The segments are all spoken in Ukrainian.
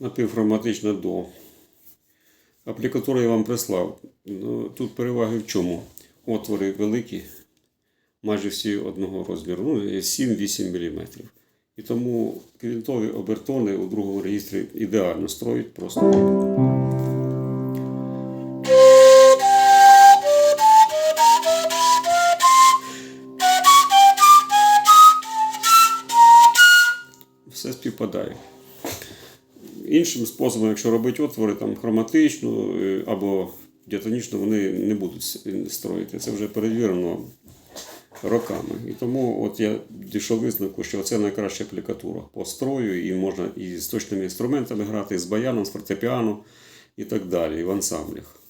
напівхроматична до. Аплікатуру я вам прислав. Ну, тут переваги в чому? Отвори великі, майже всі одного розміру, ну, 7-8 мм. І тому квінтові обертони у другому реєстрі ідеально строють просто. Все співпадає. Іншим способом, якщо робити отвори там хроматично е, або діатонічно, вони не будуть строїти. Це вже перевірено роками. І тому от я дійшов висновку, що це найкраща аплікатура по строю, і можна і з точними інструментами грати, і з баяном, з фортепіано і так далі, і в ансамблях.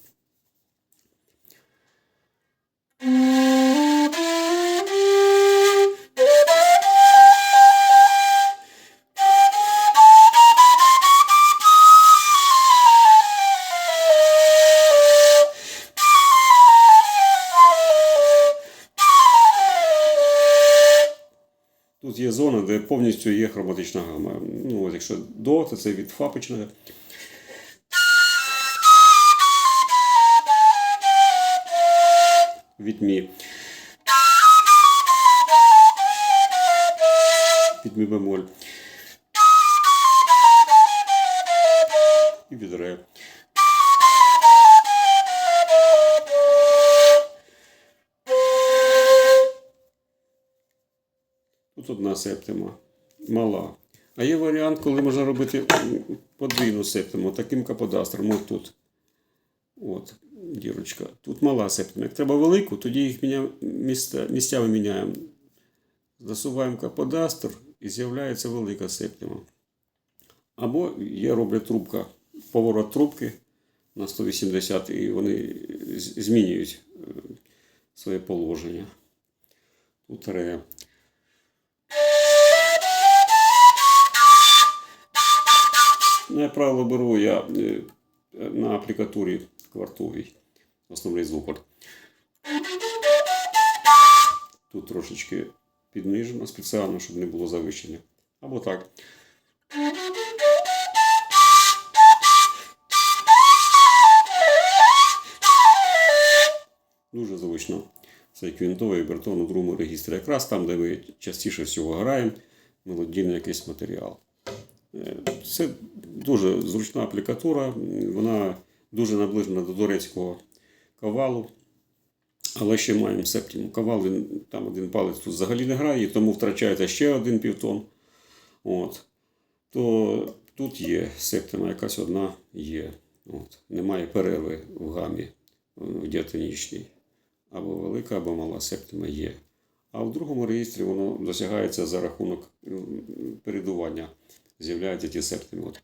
Тут є зона, де повністю є хроматична гама. Ну, от якщо до, то це від фа починає. Від мі. Від мі бемоль. І від ре. Тут одна септима, мала. А є варіант, коли можна робити подвійну септиму, таким каподастром, от тут. От, дірочка. Тут мала септима. Як треба велику, тоді їх міня... місця... місцями міняємо. Засуваємо каподастр і з'являється велика септима. Або є роблять трубка, поворот трубки на 180, і вони змінюють е, своє положення. Тут ре. Ну, як правило, беру я е, на аплікатурі квартовій основний звук. Тут трошечки піднижено спеціально, щоб не було завищення. Або так. Дуже звично. Це квінтовий бертон у другому регістрі. Якраз там, де ми частіше всього граємо, мелодійний якийсь матеріал. Це дуже зручна аплікатура, вона дуже наближена до турецького кавалу. Але ще маємо септіму. Кавал, він, там один палець тут взагалі не грає, тому втрачаєте ще один півтон. От. То тут є септима, якась одна є. От. Немає перерви в гамі е, в діатонічній. Або велика, або мала септима є. А в другому реєстрі воно досягається за рахунок передування. З'являються ті септими. От.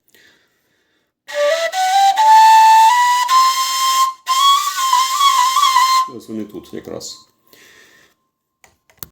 Ось вони тут якраз.